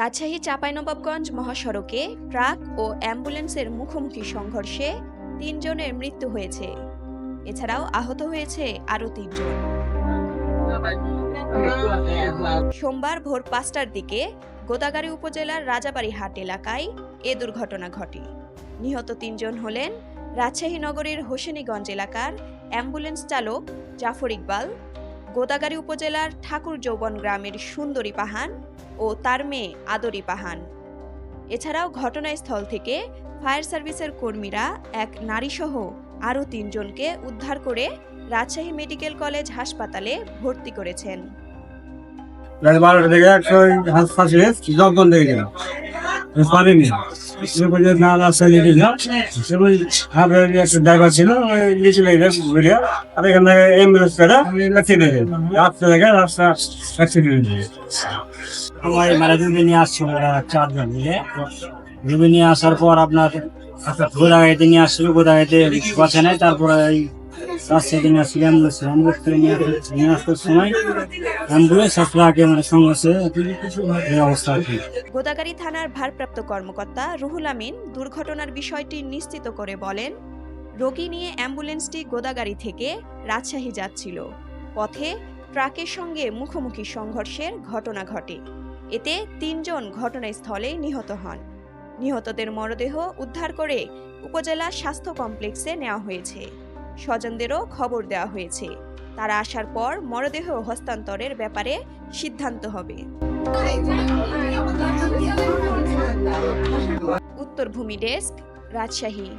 রাজশাহী চাঁপাইনবাবগঞ্জ মহাসড়কে ট্রাক ও অ্যাম্বুলেন্সের মুখোমুখি সংঘর্ষে তিনজনের মৃত্যু হয়েছে। এছাড়াও আহত হয়েছে আরও তিনজন। সোমবার ভোর পাঁচটার দিকে গোদাগাড়ি উপজেলার রাজাবাড়ি হাট এলাকায় এ দুর্ঘটনা ঘটে। নিহত তিনজন হলেন রাজশাহী নগরীর হোসেনীগঞ্জ এলাকার অ্যাম্বুলেন্স চালক জাফর ইকবাল, গোদাগাড়ি উপজেলার ঠাকুর যৌবন গ্রামের সুন্দরী পাহান ও তার মেয়ে আদরি পাহান। এছাড়াও ঘটনাস্থল থেকে ফায়ার সার্ভিসের কর্মীরা এক নারীসহ আরও তিনজনকে উদ্ধার করে রাজশাহী মেডিকেল কলেজ হাসপাতালে ভর্তি করেছেন। থেকে একশো হাসপাতালে পারিনি সেগুলো না রাস্তায় নিয়ে গেলাম সেগুলো আপনার একটা ড্রাইভার ছিল নিচে লেগে ঘুরিয়া আর এখান থেকে অ্যাম্বুলেন্স করে লাঠিয়ে দিয়ে রাস্তা থেকে রাস্তা অ্যাক্সিডেন্ট হয়ে সময় মানে রুগী নিয়ে আসছিল চারজন মিলে বাঁচা নেয় তারপরে রাস্তাতে নিয়ে আসছিল অ্যাম্বুলেন্স অ্যাম্বুলেন্স করে নিয়ে নিয়ে আসার সময় অ্যাম্বুলেন্স আসলে আগে মানে সংঘর্ষে অবস্থা আর কি। গোদাগাড়ি থানার ভারপ্রাপ্ত কর্মকর্তা রুহুল আমিন দুর্ঘটনার বিষয়টি নিশ্চিত করে বলেন, রোগী নিয়ে অ্যাম্বুলেন্সটি গোদাগাড়ি থেকে রাজশাহী যাচ্ছিল। পথে ট্রাকের সঙ্গে মুখোমুখি সংঘর্ষের ঘটনা ঘটে। এতে তিনজন ঘটনাস্থলে নিহত হন। নিহতদের মরদেহ উদ্ধার করে উপজেলা স্বাস্থ্য কমপ্লেক্সে নেওয়া হয়েছে। স্বজনদেরও খবর দেওয়া হয়েছে। তারা আসার পর মরদেহ হস্তান্তরের ব্যাপারে সিদ্ধান্ত হবে। উত্তরভূমি ডেস্ক, রাজশাহী।